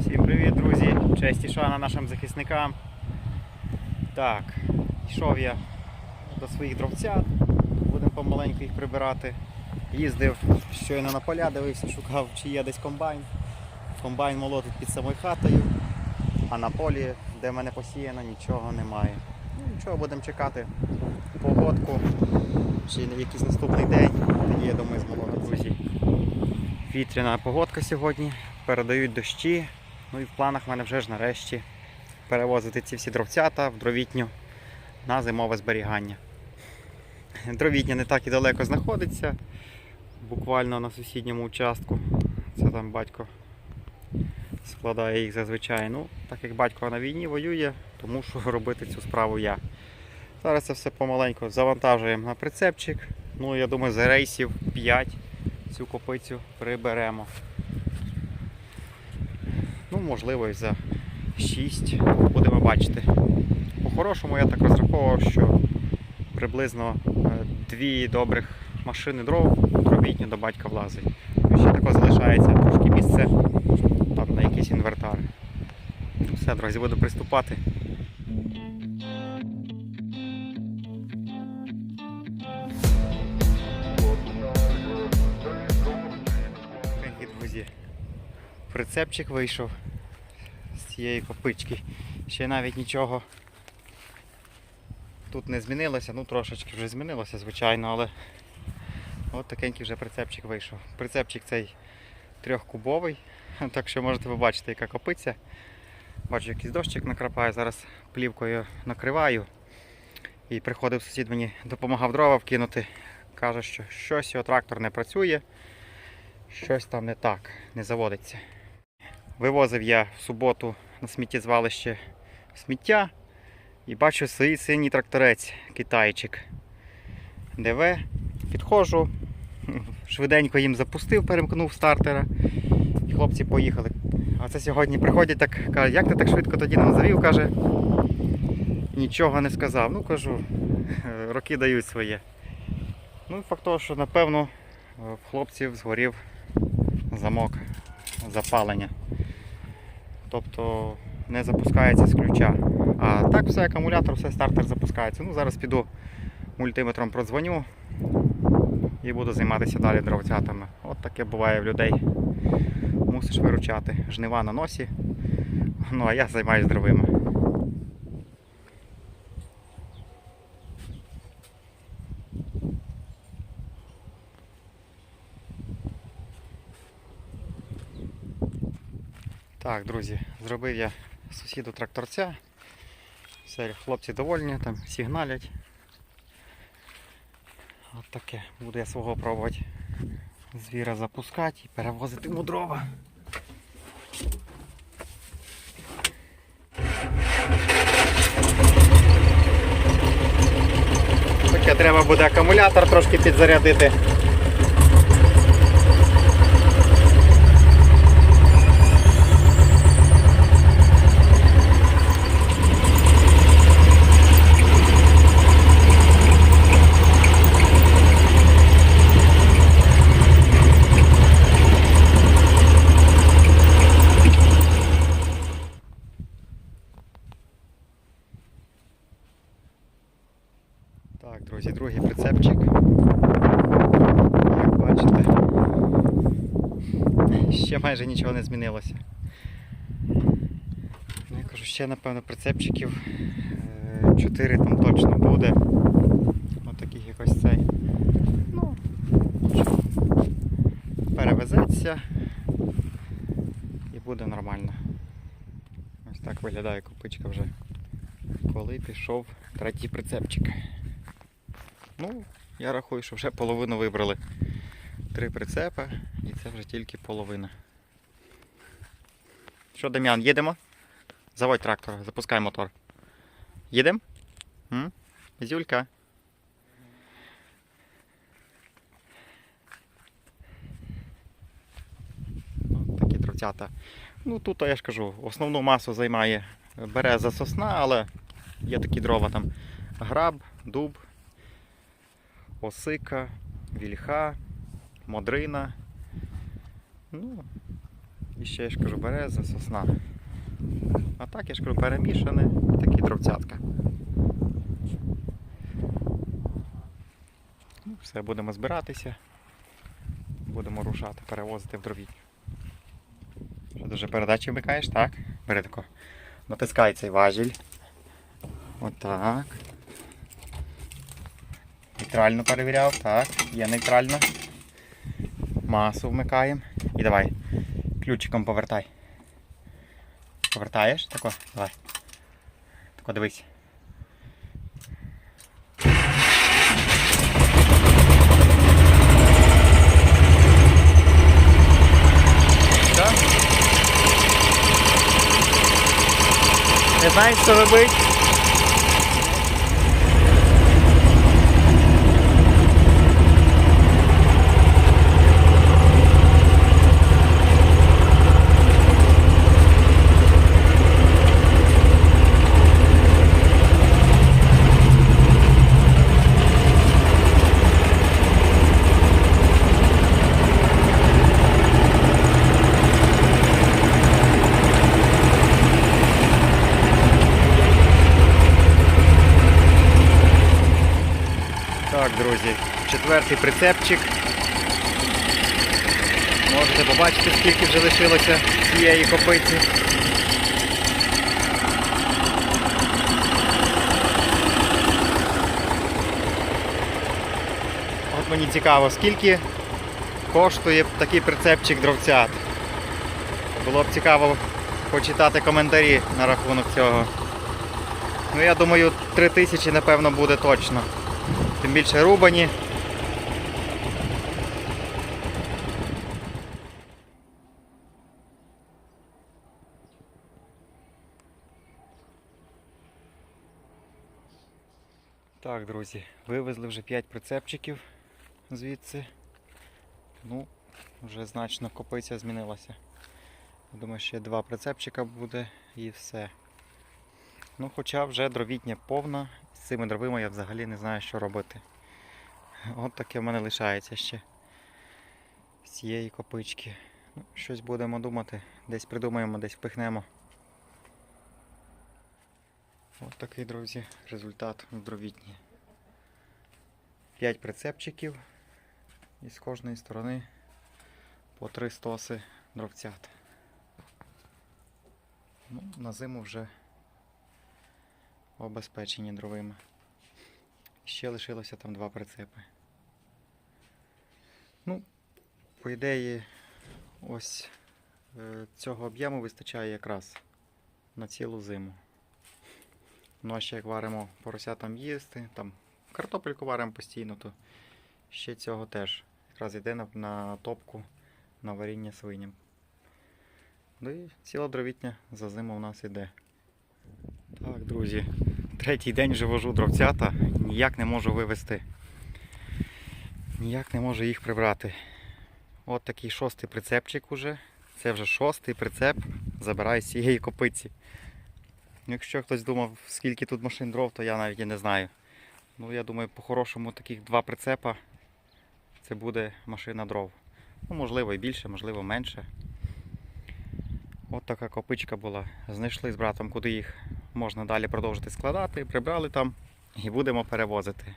Всім привіт, друзі! Честь і шана нашим захисникам. Так, йшов я до своїх дровцят, будемо помаленьку їх прибирати. Їздив щойно на поля, дивився, шукав, чи є десь комбайн. Комбайн молотить під самою хатою, а на полі, де в мене посіяно, нічого немає. Ну, нічого, будемо чекати погодку, чи якийсь наступний день. Тоді я думаю, змолотимо, друзі. Вітряна погодка сьогодні, передають дощі. Ну і в планах в мене вже ж нарешті перевозити ці всі дровцята в дровітню на зимове зберігання. Дровітня не так і далеко знаходиться, буквально на сусідньому участку. Це там батько складає їх зазвичай. Ну, так як батько на війні воює, то мушу робити цю справу я. Зараз це все помаленьку завантажуємо на прицепчик. Ну, я думаю, за рейсів 5 цю копицю приберемо. Ну, можливо, і за 6 будемо бачити. По-хорошому я так розраховував, що приблизно е, дві добрих машини дров дробітні до батька влазить. Ще тако залишається трошки місце там на якісь інвертари. Ну, Все, друзі, буду приступати. Прицепчик вийшов з цієї копички. Ще навіть нічого тут не змінилося, ну трошечки вже змінилося, звичайно, але от такенький вже прицепчик вийшов. Прицепчик цей трьохкубовий, так що можете побачити, яка копиця. Бачу, якийсь дощик накрапає, зараз плівкою накриваю. І приходив сусід мені, допомагав дрова вкинути. Каже, що щось його трактор не працює, щось там не так, не заводиться. Вивозив я в суботу на сміттєзвалище сміття і бачу стоїть синій тракторець, китайчик. ДВ. Підходжу, швиденько їм запустив, перемкнув стартера. І хлопці поїхали. А це сьогодні приходять так, кажуть, як ти так швидко тоді нам завів, каже. Нічого не сказав. Ну кажу, роки дають своє. Ну і факт того, що напевно в хлопців згорів замок запалення. Тобто не запускається з ключа. А так все акумулятор, все стартер запускається. Ну зараз піду мультиметром продзвоню і буду займатися далі дровцятами. От таке буває в людей. Мусиш виручати. Жнива на носі. Ну а я займаюся дровими. Так, друзі, зробив я сусіду тракторця. Все, хлопці довольні, там сигналять. От таке. Буду я свого пробувати звіра запускати і перевозити йому дрова. Таке треба буде акумулятор трошки підзарядити. Так, друзі, другий прицепчик. Як бачите, ще майже нічого не змінилося. Ну, я кажу, ще напевно прицепчиків 4 там точно буде. Ось таких якось цей. Ну, перевезеться і буде нормально. Ось так виглядає копичка вже. Коли пішов третій прицепчик. Ну, я рахую, що вже половину вибрали. Три прицепи і це вже тільки половина. Що, Дем'ян, їдемо? Заводь трактор, запускай мотор. Їдемо? Зюлька. От такі травцята. Ну тут я ж кажу, основну масу займає береза сосна, але є такі дрова там граб, дуб, осика, вільха, модрина. Ну, і ще я ж кажу береза, сосна. А так я ж кажу перемішане, такі дровцятка. Ну, все, будемо збиратися. Будемо рушати, перевозити в дровітню. Що вже передачі вмикаєш, так? Бери тако. Натискай цей важіль. Отак. Нейтрально перевіряв, так, є нейтрально. Масу вмикаємо. І давай. Ключиком повертай. Повертаєш? Тако? Давай. Тако дивись. Не знаєш, що робити? Так, друзі, четвертий прицепчик. Можете побачити, скільки вже лишилося цієї копиці. От мені цікаво, скільки коштує такий прицепчик дровцят. Було б цікаво почитати коментарі на рахунок цього. Ну я думаю, 3 тисячі напевно буде точно. Тим більше рубані. Так, друзі, вивезли вже 5 прицепчиків звідси. Ну, вже значно копиця змінилася. Думаю, ще два прицепчика буде і все. Ну, хоча вже дровітня повна, з цими дровими я взагалі не знаю, що робити. От таке в мене лишається ще з цієї копички. Ну, щось будемо думати, десь придумаємо, десь впихнемо. От такий, друзі, результат в дровітні. 5 прицепчиків і з кожної сторони по 3 стоси дровцят. Ну, на зиму вже обезпечені дровими. Ще лишилося там два прицепи. Ну, по ідеї, ось е, цього об'єму вистачає якраз на цілу зиму. Ну а ще як варимо поросятам їсти, там картопельку варимо постійно, то ще цього теж якраз йде на, на топку на варіння свиням. Ну і ціла дровітня за зиму у нас іде. Так, друзі, третій день вже вожу дровцята, ніяк не можу вивезти. Ніяк не можу їх прибрати. От такий шостий прицепчик уже. Це вже шостий прицеп забираю з цієї копиці. Якщо хтось думав, скільки тут машин дров, то я навіть і не знаю. Ну, я думаю, по-хорошому таких два прицепа це буде машина дров. Ну, можливо і більше, можливо менше. От така копичка була. Знайшли з братом, куди їх можна далі продовжити складати, прибрали там і будемо перевозити.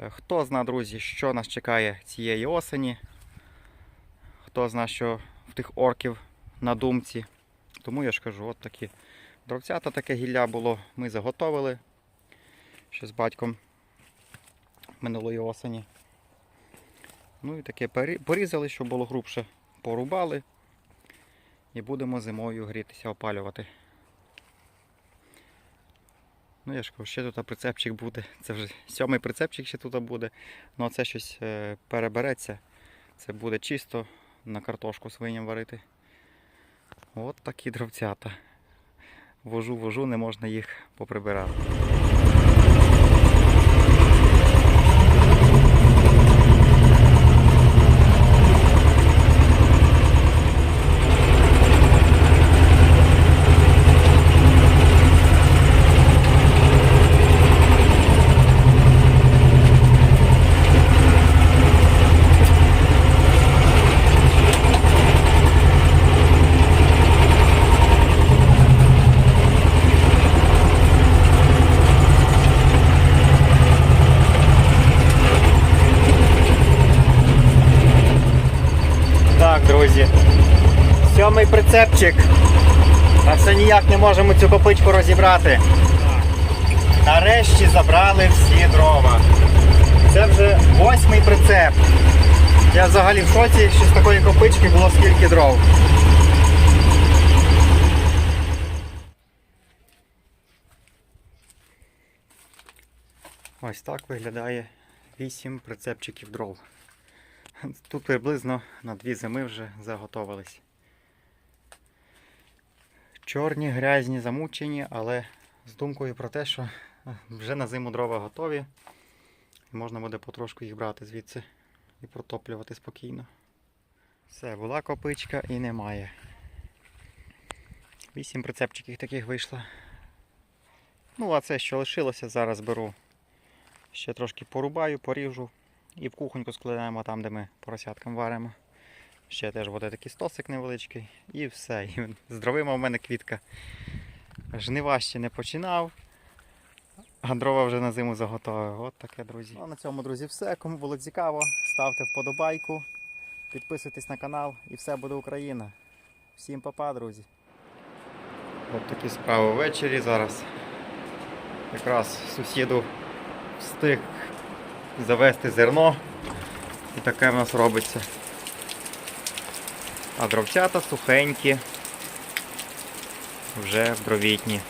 Е, Хто зна, друзі, що нас чекає цієї осені, хто зна, що в тих орків на думці. Тому я ж кажу, от такі дровцята, таке гілля було, ми заготовили ще з батьком минулої осені. Ну і таке порізали, щоб було грубше, порубали і будемо зимою грітися, опалювати. Ну, я ж кажу, ще тут прицепчик буде. Це вже сьомий прицепчик ще тут буде. Ну а це щось е, перебереться. Це буде чисто на картошку свиням варити. От такі дровцята. Вожу, вожу, не можна їх поприбирати. Прицепчик. Та все ніяк не можемо цю копичку розібрати. Нарешті забрали всі дрова. Це вже восьмий прицеп. Я взагалі в шоці, що з такої копички було скільки дров. Ось так виглядає 8 прицепчиків дров. Тут приблизно на дві зими вже заготовились. Чорні, грязні, замучені, але з думкою про те, що вже на зиму дрова готові. І можна буде потрошку їх брати звідси і протоплювати спокійно. Все, була копичка і немає. Вісім прицепчиків таких вийшло. Ну, а це що лишилося, зараз беру. Ще трошки порубаю, поріжу і в кухоньку складаємо там, де ми поросяткам варимо. Ще теж буде такий стосик невеличкий. І все. І з в мене квітка. Жнива ще не починав. А дрова вже на зиму заготовив. От таке, друзі. Ну, на цьому, друзі, все. Кому було цікаво, ставте вподобайку, підписуйтесь на канал і все буде Україна. Всім па-па, друзі. От такі справи ввечері зараз. Якраз сусіду встиг завести зерно. І таке в нас робиться. А дровцята сухенькі, вже дровітні.